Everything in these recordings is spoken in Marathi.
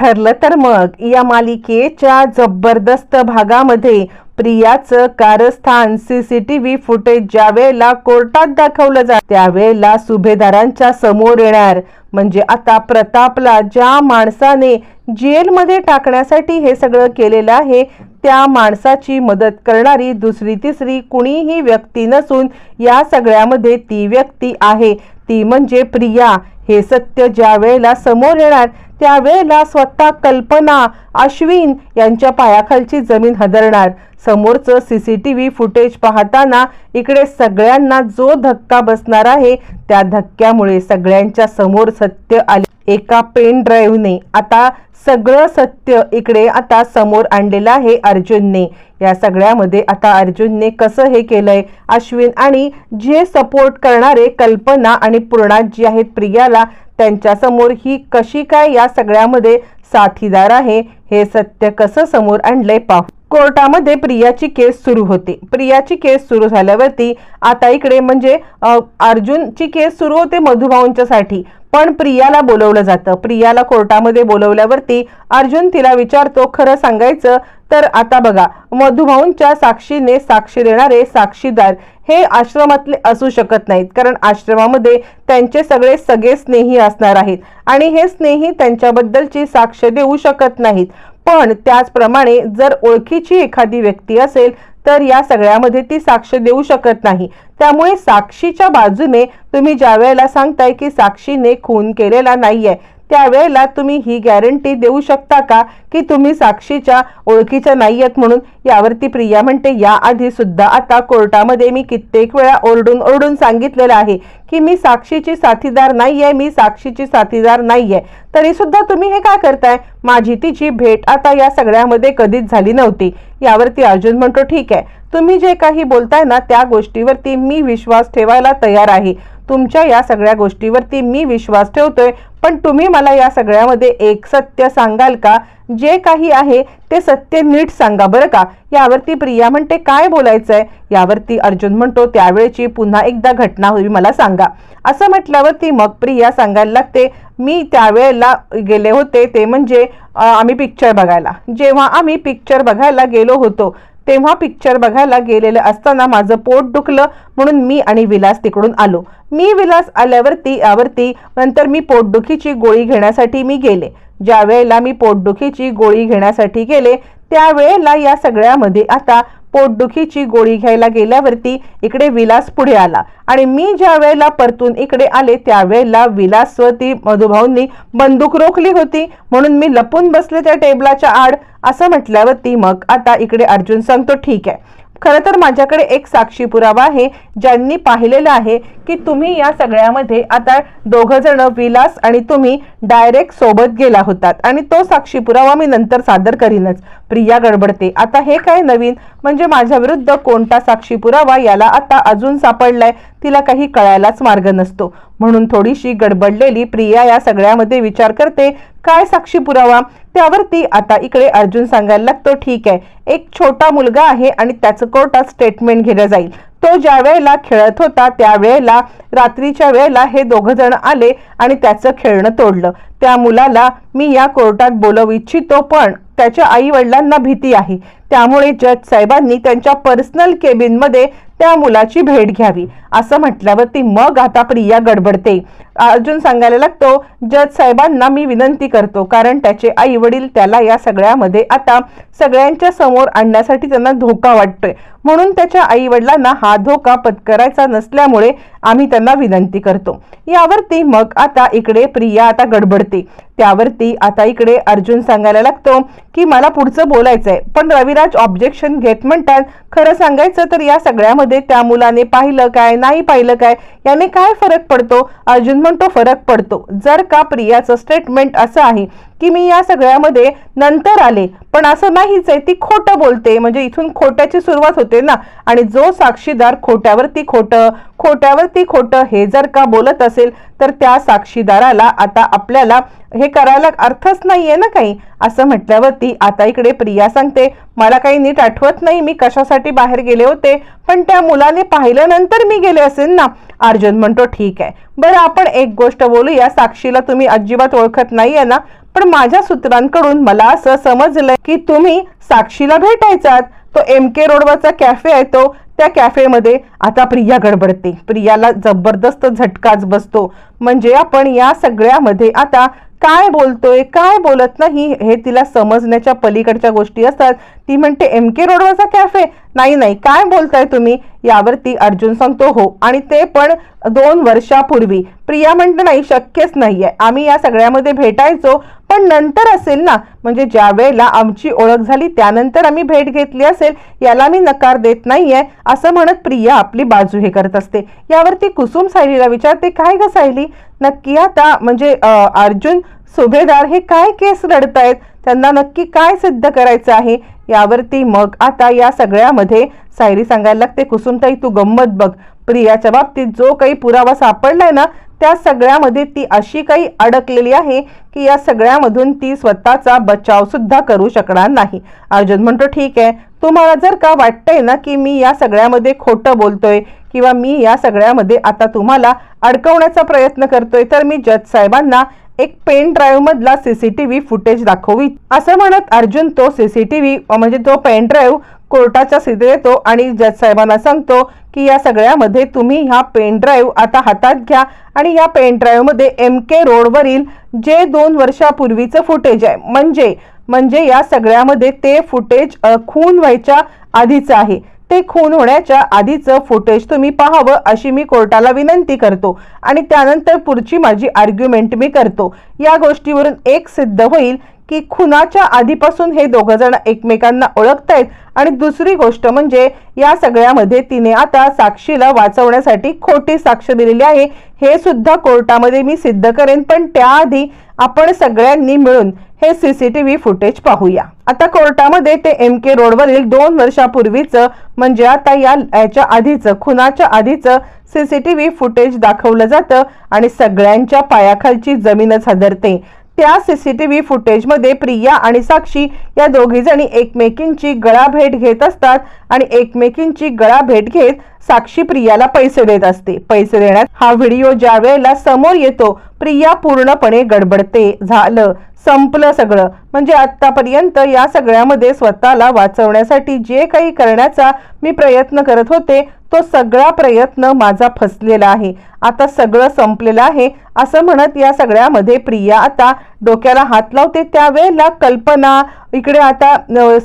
ठरलं तर मग या मालिकेच्या जबरदस्त भागामध्ये प्रियाचं कारस्थान सीसीटीव्ही फुटेज ज्या वेळेला कोर्टात दाखवलं जात त्यावेळेला सुभेदारांच्या समोर येणार. म्हणजे आता प्रतापला ज्या माणसाने जेलमध्ये टाकण्यासाठी हे सगळं केलेलं आहे त्या माणसाची मदत करणारी दुसरी तिसरी कुणीही व्यक्ती नसून या सगळ्यामध्ये ती व्यक्ती आहे. ती म्हणजे प्रिया. हे सत्य ज्या वेळेला समोर येणार त्यावेळेला स्वतः कल्पना अश्विन यांच्या पायाखालची जमीन हदरणार. समोरचं C C T V footage पाहताना इकडे सगळ्यांना जो धक्का बसणार आहे त्या धक्क्यामुळे सगळ्यांच्या समोर सत्य आले. एका पेन ड्राईव्हने आता सगळं सत्य इकडे आता समोर आणलेलं आहे अर्जुनने. या सगळ्यामध्ये आता अर्जुनने कसं हे केलंय? अश्विन आणि जे सपोर्ट करणारे कल्पना आणि पूर्णा जी आहेत प्रियाला त्यांच्यासमोर ही कशी काय या सगळ्यामध्ये साथीदार आहे हे सत्य कसं समोर आणलंय पाहू. कोर्टामध्ये प्रियाची केस सुरू होते. प्रियाची केस सुरू झाल्यावरती आता इकडे म्हणजे अर्जुनची केस सुरू होते मधुभाऊंच्यासाठी. पण प्रियाला बोलवलं जातं. प्रियाला कोर्टामध्ये बोलवल्यावरती अर्जुन तिला विचारतो खरं सांगायचं तर आता बघा मधुभाऊंच्या साक्षीने साक्षी देणारे साक्षीदार हे आश्रमातले असू शकत नाहीत. कारण आश्रमामध्ये त्यांचे सगळे सगळे स्नेही असणार आहेत. आणि हे स्नेही त्यांच्याबद्दलची साक्ष देऊ शकत नाहीत. पण त्याचप्रमाणे जर ओळखीची एखादी व्यक्ती असेल तर या सगळ्यामध्ये ती साक्ष देऊ शकत नाही. त्यामुळे साक्षीच्या बाजूने तुम्ही ज्या वेळेला सांगताय की साक्षीने खून केलेला नाहीये त्यावेळेला तुम्ही ही गॅरंटी देऊ शकता का? की तुम्ही साक्षीच्या ओळखीच्या नाही आहेत म्हणून? यावरती प्रिया म्हणते याआधी सुद्धा आता कोर्टामध्ये मी कित्येक वेळा ओरडून ओरडून सांगितलेलं आहे की मी साक्षीची साथीदार नाही आहे मी साक्षीची साथीदार नाही तरी सुद्धा तुम्ही हे का करताय? माझी तिची भेट आता या सगळ्यामध्ये कधीच झाली नव्हती. यावरती अर्जुन म्हणतो ठीक आहे. तुम्ही जे काही बोलताय ना त्या गोष्टीवरती मी विश्वास ठेवायला तयार आहे. तुमच्या या सगळ्या गोष्टीवरती मी विश्वास ठेवतोय. पण तुम्ही मला या सगळ्यामध्ये एक सत्य सांगाल का? जे काही आहे ते सत्य नीट सांगा बरं का? यावरती प्रिया म्हणते काय बोलायचं आहे यावरती अर्जुन म्हणतो त्यावेळेची पुन्हा एकदा घटना हवी मला सांगा. असं म्हटल्यावरती मग प्रिया सांगायला लागते मी त्यावेळेला गेले होते ते म्हणजे आम्ही पिक्चर बघायला. जेव्हा आम्ही पिक्चर बघायला गेलो होतो तेव्हा पिक्चर बघायला गेलेलं असताना माझं पोट दुखलं म्हणून मी आणि विलास तिकडून आलो. मी विलास आल्यावरती यावरती नंतर मी पोटदुखीची गोळी घेण्यासाठी मी गेले. ज्या वेळेला मी पोटदुखीची गोळी घेण्यासाठी गेले त्यावेळेला या सगळ्यामध्ये आता पोटदुखीची गोळी घ्यायला गेल्यावरती इकडे विलास पुढे आला. आणि मी ज्या वेळेला परतून इकडे आले त्यावेळेला विलासवती मधुभाऊंनी बंदूक रोखली होती. म्हणून मी लपून बसले त्या टेबलाच्या आड. असं म्हटल्यावरती मग आता इकडे अर्जुन सांगतो ठीक आहे. खरं तर माझ्याकडे एक साक्षी पुरावा आहे. ज्यांनी पाहिलेलं आहे की तुम्ही या सगळ्यामध्ये आता दोघंजणं जण विलास आणि तुम्ही डायरेक्ट सोबत गेला होतात. आणि तो साक्षी पुरावा मी नंतर सादर करीनच. प्रिया गडबडते. आता हे काय नवीन? म्हणजे माझ्या विरुद्ध कोणता साक्षी पुरावा याला आता अजून सापडलाय तिला काही कळायलाच मार्ग नसतो. म्हणून थोडीशी गडबडलेली प्रिया या सगळ्यामध्ये विचार करते काय साक्षी पुरावा? त्यावरती आता इकडे अर्जुन सांगायला लागतो ठीक आहे. एक छोटा मुलगा आहे आणि त्याचं कोर्टात स्टेटमेंट घेतलं जाईल. तो ज्या वेळेला खेळत होता त्यावेळेला रात्रीच्या वेळेला हे दोघं जण आले आणि त्याचं खेळणं तोडलं. त्या मुलाला मी या कोर्टात बोलवू इच्छितो पण त्याच्या आई वडिलांना भीती आहे. त्यामुळे जज साहेबांनी त्यांच्या पर्सनल केबिनमध्ये त्या मुलाची भेट घ्यावी. असं म्हटल्यावरती मग आता प्रिया गडबडते. अर्जुन सांगायला लागतो जज साहेबांना मी विनंती करतो कारण त्याचे आई वडील त्याला या सगळ्यामध्ये आता सगळ्यांच्या समोर आणण्यासाठी त्यांना धोका वाटतोय. म्हणून त्याच्या आई वडिलांना हा धोका पत्करायचा नसल्यामुळे आम्ही त्यांना विनंती करतो. यावरती मग आता इकडे प्रिया आता गडबडते. त्यावरती आता इकडे अर्जुन सांगायला लागतो की मला पुढचं बोलायचंय पण रविराज ऑब्जेक्शन घेत म्हणतात खरं सांगायचं तर या सगळ्यामध्ये त्या मुलाने पाहिलं काय नाही पाहिलं काय? याने काय फरक पडतो? अर्जुन म्हणतो फरक पडतो. जर का प्रियाचं स्टेटमेंट असं आहे की मी या सगळ्यामध्ये नंतर आले पण असं नाहीच आहे ती खोटं बोलते. म्हणजे इथून खोट्याची सुरुवात होते ना? आणि जो साक्षीदार खोट्यावरती खोटं खोट्यावरती खोटं हे जर का बोलत असेल तर त्या साक्षीदाराला आता आपल्याला हे करायला अर्थच नाहीये ना काही? असं म्हटल्यावरती आता इकडे प्रिया सांगते मला काही नीट आठवत नाही मी कशासाठी बाहेर गेले होते पण त्या मुलाने पाहिल्यानंतर मी गेले असेल ना? अर्जुन म्हणतो ठीक आहे. बरं आपण एक गोष्ट बोलूया. साक्षीला तुम्ही अजिबात ओळखत नाहीये ना? पण माझ्या सूत्रांकडून मला असं समजलं की तुम्ही साक्षीला भेटायचात. तो एम के रोडवरचा कॅफे आहे तो त्या कॅफेमध्ये आता प्रिया गडबडते. प्रियाला जबरदस्त झटकाच बसतो. म्हणजे आपण या सगळ्यामध्ये आता काय बोलतोय काय बोलत नाही हे तिला समजण्याच्या पलीकडच्या गोष्टी असतात. ती म्हणते एम के रोडवरचा कॅफे नाही नाही. काय बोलताय तुम्ही? यावरती अर्जुन सांगतो हो. आणि ते पण दोन वर्षापूर्वी. प्रिया म्हणते नाही शक्यच नाही आहे आम्ही या सगळ्यामध्ये भेटायचो. पण नंतर असेल ना म्हणजे ज्या वेळेला आमची ओळख झाली त्यानंतर आम्ही भेट घेतली असेल याला मी नकार देत नाहीये असं म्हणत प्रिया आपली बाजू हे करत असते. यावरती कुसुम सायलीला विचारते काय ग सायली? नक्की आता म्हणजे अर्जुन सुभेदार हे काय केस रडतायत? त्यांना नक्की काय सिद्ध करायचं आहे? यावरती मग आता या सगळ्यामध्ये सायरी सांगायला लागते कुसुमताई तू गंमत बघ. प्रियाच्या बाबतीत जो काही पुरावा सापडलाय ना त्या सगळ्यामध्ये ती अशी काही अडकलेली आहे की या सगळ्यामधून ती स्वतःचा बचाव सुद्धा करू शकणार नाही. अर्जुन म्हणतो ठीक आहे. तुम्हाला जर का वाटतंय ना की मी या सगळ्यामध्ये खोटं बोलतोय किंवा मी या सगळ्यामध्ये आता तुम्हाला अडकवण्याचा प्रयत्न करतोय तर मी जज साहेबांना एक पेन ड्राईव्ह मधला सीसीटीव्ही फुटेज दाखवी. असं म्हणत अर्जुन तो सीसीटीव्ही म्हणजे तो पेन ड्राईव्ह कोर्टाच्या सिद्धे येतो आणि जज साहेबांना सांगतो की या सगळ्यामध्ये तुम्ही हा पेन ड्राईव्ह आता हातात घ्या आणि या पेन ड्राईव्हमध्ये एम के रोडवरील जे दोन वर्षापूर्वीचं फुटेज आहे म्हणजे म्हणजे या सगळ्यामध्ये ते फुटेज खून व्हायच्या आधीचं आहे. ते खून होण्याच्या आधीचं फुटेज तुम्ही पाहावं अशी मी कोर्टाला विनंती करतो. आणि त्यानंतर पुढची माझी आर्ग्युमेंट मी करतो. या गोष्टीवरून एक सिद्ध होईल की खुनाच्या आधीपासून हे दोघं जण एकमेकांना ओळखतायत. आणि दुसरी गोष्ट म्हणजे या सगळ्यामध्ये तिने आता साक्षीला वाचवण्यासाठी खोटी साक्ष दिलेली आहे. हे सुद्धा कोर्टामध्ये मी सिद्ध करेन पण त्याआधी आपण सगळ्यांनी मिळून हे सीसीटीव्ही फुटेज पाहूया. आता कोर्टामध्ये ते एम के रोडवरील दोन वर्षापूर्वीचं म्हणजे आता या याच्या आधीचं खुनाच्या आधीचं सीसीटीव्ही फुटेज दाखवलं जातं आणि सगळ्यांच्या पायाखालची जमीनच हादरते. त्या सीसीटीव्ही फुटेजमध्ये प्रिया आणि साक्षी या दोघी जणी एकमेकींची गळाभेट घेत असतात आणि एकमेकींची गळाभेट घेत साक्षी प्रियाला पैसे देत असते. पैसे देण्यात हा व्हिडिओ ज्या वेळेला समोर येतो प्रिया पूर्णपणे गडबडते. झालं. संपलं सगळं. म्हणजे आतापर्यंत या सगळ्यामध्ये स्वतःला वाचवण्यासाठी जे काही करण्याचा मी प्रयत्न करत होते तो सगळा प्रयत्न माझा फसलेला आहे. आता सगळं संपलेलं आहे असं म्हणत या सगळ्यामध्ये प्रिया आता डोक्याला हात लावते. त्यावेळेला कल्पना इकडे आता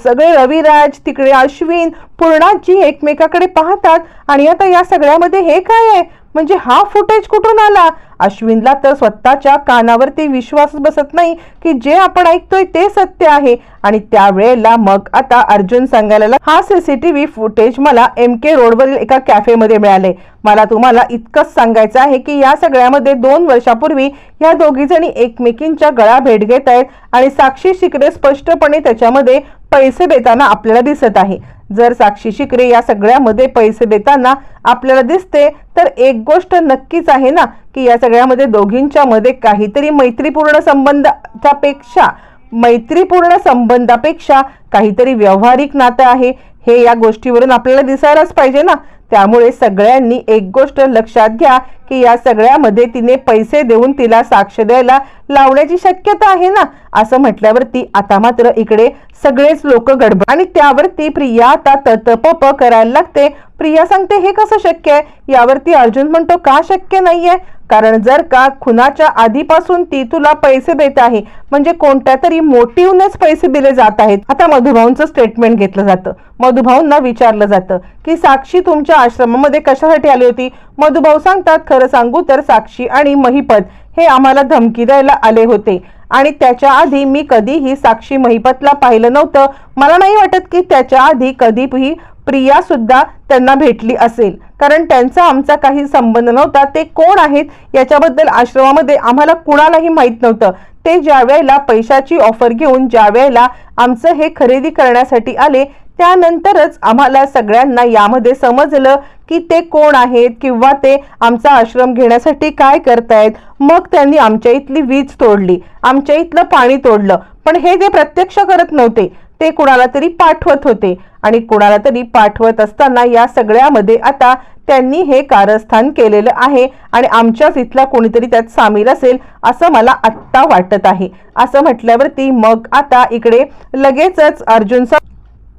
सगळे रविराज तिकडे अश्विन पूर्णाजी एकमेकाकडे पाहतात. आणि आता या सगळ्यामध्ये हे काय आहे? म्हणजे हा फुटेज कुठून आला? अश्विनला तर स्वतःच्या कानावरती विश्वास बसत नाही की जे आपण ऐकतोय ते सत्य आहे. आणि त्यावेळेला मग आता अर्जुन सांगायला हा सीसीटीव्ही फुटेज मला एम के रोडवरील एका कॅफेमध्ये मिळाले मला तुम्हाला इतकंच सांगायचं आहे की या सगळ्यामध्ये दोन वर्षापूर्वी या दोघी जणी एकमेकींच्या गळा भेट घेत आहेत आणि साक्षी शिकरे स्पष्टपणे त्याच्यामध्ये पैसे देताना आपल्याला दिसत आहे. जर साक्षी शिकरे या सगळ्यामध्ये पैसे देताना आपल्याला दिसते तर एक गोष्ट नक्कीच आहे ना की या सगळ्यामध्ये दोघींच्या मध्ये काहीतरी मैत्रीपूर्ण संबंधाच्या पेक्षा मैत्रीपूर्ण संबंधापेक्षा काहीतरी व्यावहारिक नातं आहे. हे या गोष्टीवरून आपल्याला दिसायलाच पाहिजे ना. त्यामुळे सगळ्यांनी एक गोष्ट लक्षात घ्या की या सगळ्यामध्ये तिने पैसे देऊन तिला साक्ष द्यायला लावण्याची शक्यता आहे ना? असं म्हटल्यावरती आता मात्र इकडे सगळेच लोक गडबड आणि त्यावरती प्रिया आता ततपप करायला लागते. प्रिया सांगते हे कसं शक्य आहे? यावरती अर्जुन म्हणतो का शक्य नाहीये? कारण जर का खुनाच्या आधीपासून ती तुला पैसे देत आहे म्हणजे कोणत्या तरी मोटिव्हनेच पैसे दिले जात आहेत. आता मधुभाऊंचं स्टेटमेंट घेतलं जातं. मधुभाऊंना विचारलं जातं की साक्षी तुमच्या आश्रमामध्ये कशासाठी आली होती? मधुभाऊ सांगतात खरं सांगू तर साक्षी आणि महिपत हे आम्हाला धमकी द्यायला आले होते. आणि त्याच्या आधी मी कधीही साक्षी महिपतला पाहिलं नव्हतं. मला नाही वाटत की त्याच्या आधी कधीही प्रिया सुद्धा त्यांना भेटली असेल. कारण त्यांचा आमचा काही संबंध नव्हता. ते कोण आहेत याच्याबद्दल आश्रमामध्ये आम्हाला कुणालाही माहीत नव्हतं. ते ज्या वेळेला पैशाची ऑफर घेऊन ज्या वेळेला आमचं हे खरेदी करण्यासाठी आले त्यानंतरच आम्हाला सगळ्यांना यामध्ये समजलं की ते कोण आहेत किंवा ते आमचा आश्रम घेण्यासाठी काय करतायत. मग त्यांनी आमच्या इथली वीज तोडली. आमच्या इथलं पाणी तोडलं. पण हे जे प्रत्यक्ष करत नव्हते ते कुणाला तरी पाठवत होते. आणि कोणाला तरी पाठवत असताना या सगळ्यामध्ये आता त्यांनी हे कारस्थान केलेलं आहे आणि आमच्याच इथला कोणीतरी त्यात सामील असेल असं मला आत्ता वाटत आहे. असं म्हटल्यावरती मग आता इकडे लगेचच अर्जुनचा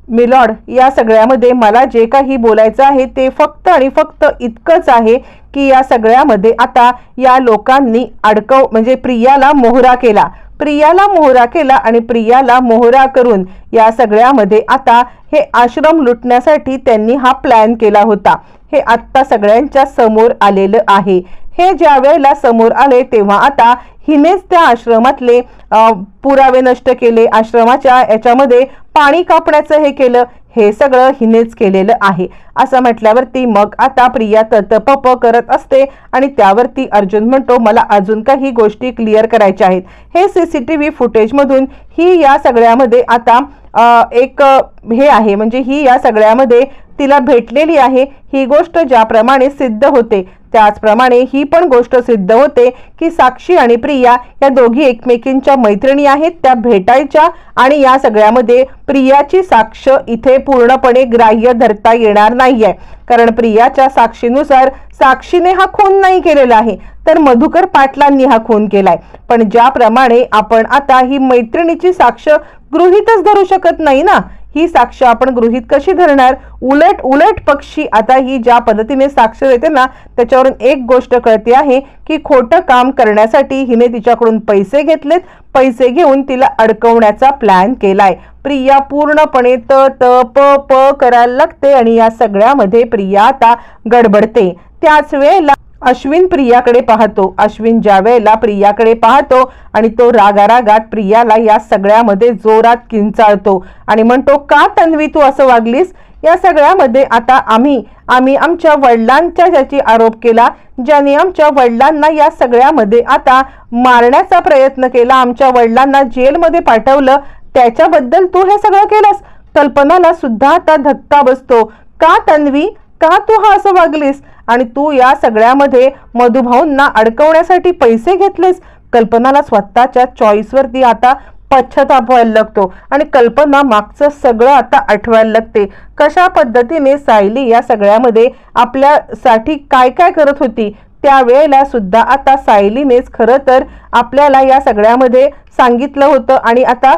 मिलॉड या सगळ्यामध्ये मला जे काही बोलायचं आहे ते फक्त आणि फक्त इतकंच आहे की या सगळ्यामध्ये आता या लोकांनी अडकव म्हणजे प्रियाला मोहरा केला. प्रियाला मोहरा केला आणि प्रियाला मोहरा करून या सगळ्यामध्ये आता हे आश्रम लुटण्यासाठी त्यांनी हा प्लॅन केला होता. हे आत्ता सगळ्यांच्या समोर आलेलं आहे. हे ज्या वेळेला समोर आले तेव्हा आता हिनेच त्या आश्रमातले पुरावे नष्ट केले. आश्रमाच्या याच्यामध्ये पाणी कापण्याचं हे केलं. हे सगळं हिनेच केलेलं आहे. असं म्हटल्यावरती मग आता प्रिया ततपप करत असते आणि त्यावरती अर्जुन म्हणतो मला अजून काही गोष्टी क्लिअर करायच्या आहेत. हे सी सी टी व्ही फुटेजमधून ही या सगळ्यामध्ये आता एक हे आहे. म्हणजे ही या सगळ्यामध्ये तिला भेटलेली आहे. ही गोष्ट ज्याप्रमाणे सिद्ध होते. त्याचप्रमाणे ही पण गोष्ट सिद्ध होते की साक्षी आणि प्रिया या दोघी एकमेकींच्या मैत्रिणी आहेत त्या भेटायच्या आणि या सगळ्यामध्ये प्रियाची साक्ष इथे पूर्णपणे ग्राह्य धरता येणार नाहीये. कारण प्रियाच्या साक्षीनुसार साक्षीने हा खून नाही केलेला आहे तर मधुकर पाटलांनी हा खून केलाय. पण ज्याप्रमाणे आपण आता ही मैत्रिणीची साक्ष गृहीतच धरू शकत नाही ना? ही साक्ष आपण गृहीत कशी धरणार? उलट उलट पक्षी आता ही ज्या पद्धतीने साक्ष देते ना त्याच्यावरून एक गोष्ट कळते आहे की खोटं काम करण्यासाठी हिने तिच्याकडून पैसे घेतलेत. पैसे घेऊन तिला अडकवण्याचा प्लॅन केलाय. प्रिया पूर्णपणे त त प प करायला लागते आणि या सगळ्यामध्ये प्रिया आता गडबडते. त्याच वेळेला अश्विन प्रियाकडे पाहतो. अश्विन ज्या वेळेला प्रियाकडे पाहतो आणि तो रागारागात प्रियाला या सगळ्यामध्ये जोरात किंचाळतो आणि म्हणतो का तन्वी तू असं वागलीस? या सगळ्यामध्ये आता आम्ही आम्ही आमच्या वडिलांच्या ज्याची आरोप केला ज्याने आमच्या वडिलांना या सगळ्यामध्ये आता मारण्याचा प्रयत्न केला आमच्या वडिलांना जेलमध्ये पाठवलं त्याच्याबद्दल तू हे सगळं केलंस? कल्पनाला सुद्धा आता धक्का बसतो. का तन्वी? का तू हा असं वागलीस? आणि तू या सगळ्यामध्ये मधुभाऊंना अडकवण्यासाठी पैसे घेतलेस? कल्पनाला स्वतःच्या चॉईसवरती आता पश्चाताप व्हायला लागतो. आणि कल्पना मागचं सगळं आता आठवायला लागते. कशा पद्धतीने सायली या सगळ्यामध्ये आपल्यासाठी काय काय करत होती? त्यावेळेला सुद्धा आता सायलीनेच खरं तर आपल्याला या सगळ्यामध्ये सांगितलं होतं आणि आता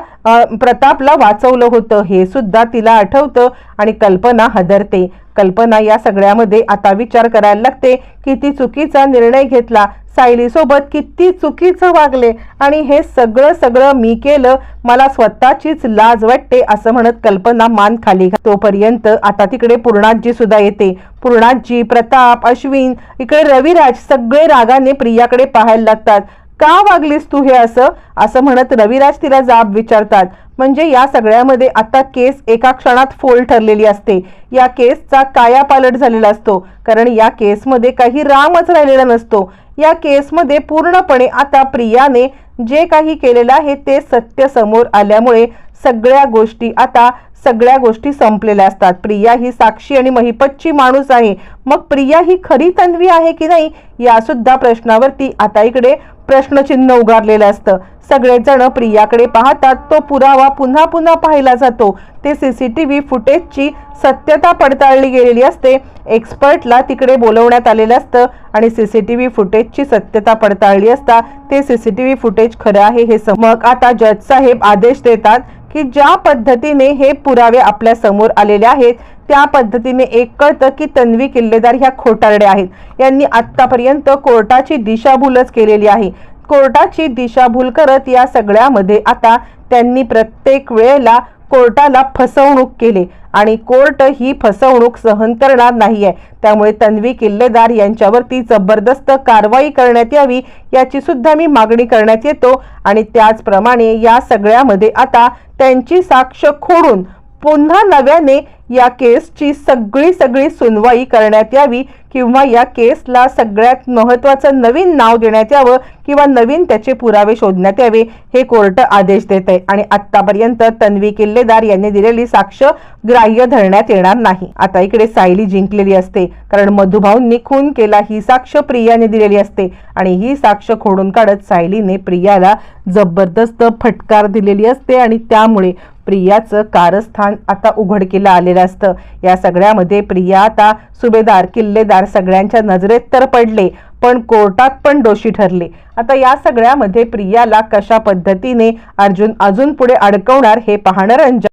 प्रतापला वाचवलं होतं. हे सुद्धा तिला आठवतं आणि कल्पना हदरते. कल्पना या सगळ्यामध्ये आता विचार करायला लागते की ती चुकीचा निर्णय घेतला सायलीसोबत किती चुकीचं वागले आणि हे सगळं सगळं मी केलं मला स्वतःचीच लाज वाटते असं म्हणत कल्पना मान खाली तोपर्यंत आता तिकडे पूर्णाजी सुद्धा येते. पूर्णाजी प्रताप अश्विन इकडे रविराज सगळे रागाने प्रियाकडे पाहायला लागतात. का वागलीस तू हे असं? असं म्हणत रविराज तिला जाब विचारतात. म्हणजे या सगळ्यामध्ये आता केस एका क्षणात फोल ठरलेली असते. या केसचा कायापालट झालेला असतो. कारण या केसमध्ये काही रामच राहिलेला नसतो. या केसमध्ये पूर्णपणे आता प्रियाने जे काही केलेलं आहे ते सत्य समोर आल्यामुळे सगळ्या गोष्टी आता सगळ्या गोष्टी संपलेल्या असतात. प्रिया ही साक्षी आणि महिपतची माणूस आहे. मग प्रिया ही खरी तन्वी आहे की नाही? या सुद्धा प्रश्नावरती आता इकडे प्रश्नचिन्ह उगारलेलं असतं. सगळेजण प्रियाकडे पाहतात. तो पुरावा पुन्हा पुन्हा पाहिला जातो. ते सी सी टी व्ही फुटेजची सत्यता पडताळली गेलेली असते. एक्सपर्टला तिकडे बोलवण्यात आलेलं असतं आणि सी सी टी व्ही फुटेजची सत्यता पडताळली असता ते C C T V footage खरं आहे हे मग आता जज साहेब आदेश देतात की ज्या पद्धतीने हे पुरावे आपल्यासमोर आलेले आहेत. त्या पद्धतीने एक कळतं की तन्वी किल्लेदार ह्या खोटारड्या आहेत. यांनी आत्तापर्यंत कोर्टाची दिशाभूलच केलेली आहे. कोर्टाची दिशाभूल करत या सगळ्यामध्ये आता त्यांनी प्रत्येक वेळेला कोर्टाला फसवणूक केली आणि कोर्ट ही फसवणूक सहन करणार नाही आहे त्यामुळे तन्वी किल्लेदार यांच्यावरती जबरदस्त कारवाई करण्यात यावी याची सुद्धा मी मागणी करण्यात येतो आणि त्याचप्रमाणे या सगळ्यामध्ये आता त्यांची साक्ष खोडून पुन्हा नव्याने या केसची सगळी सगळी सुनवाई करण्यात यावी किंवा या केसला सगळ्यात महत्त्वाचं नवीन नाव देण्यात यावं किंवा नवीन त्याचे पुरावे शोधण्यात यावे हे कोर्ट आदेश देत आहे आणि आत्तापर्यंत तन्वी किल्लेदार यांनी दिलेली साक्ष ग्राह्य धरण्यात येणार नाही. आता इकडे सायली जिंकलेली असते कारण मधुभाऊंनी खून केला ही साक्ष प्रियाने दिलेली असते. आणि ही साक्ष खोडून काढत सायलीने प्रियाला जबरदस्त फटकार दिलेली असते आणि त्यामुळे प्रियाचं कारस्थान आता उघडकीला आलेलं असतं. या सगळ्यामध्ये प्रिया आता सुभेदार किल्लेदार सगळ्यांच्या नजरेत तर पडले पण कोर्टात पण दोषी ठरले. आता या सगळ्यामध्ये प्रियाला कशा पद्धतीने अर्जुन अजून पुढे अडकवणार हे पाहणं रंजक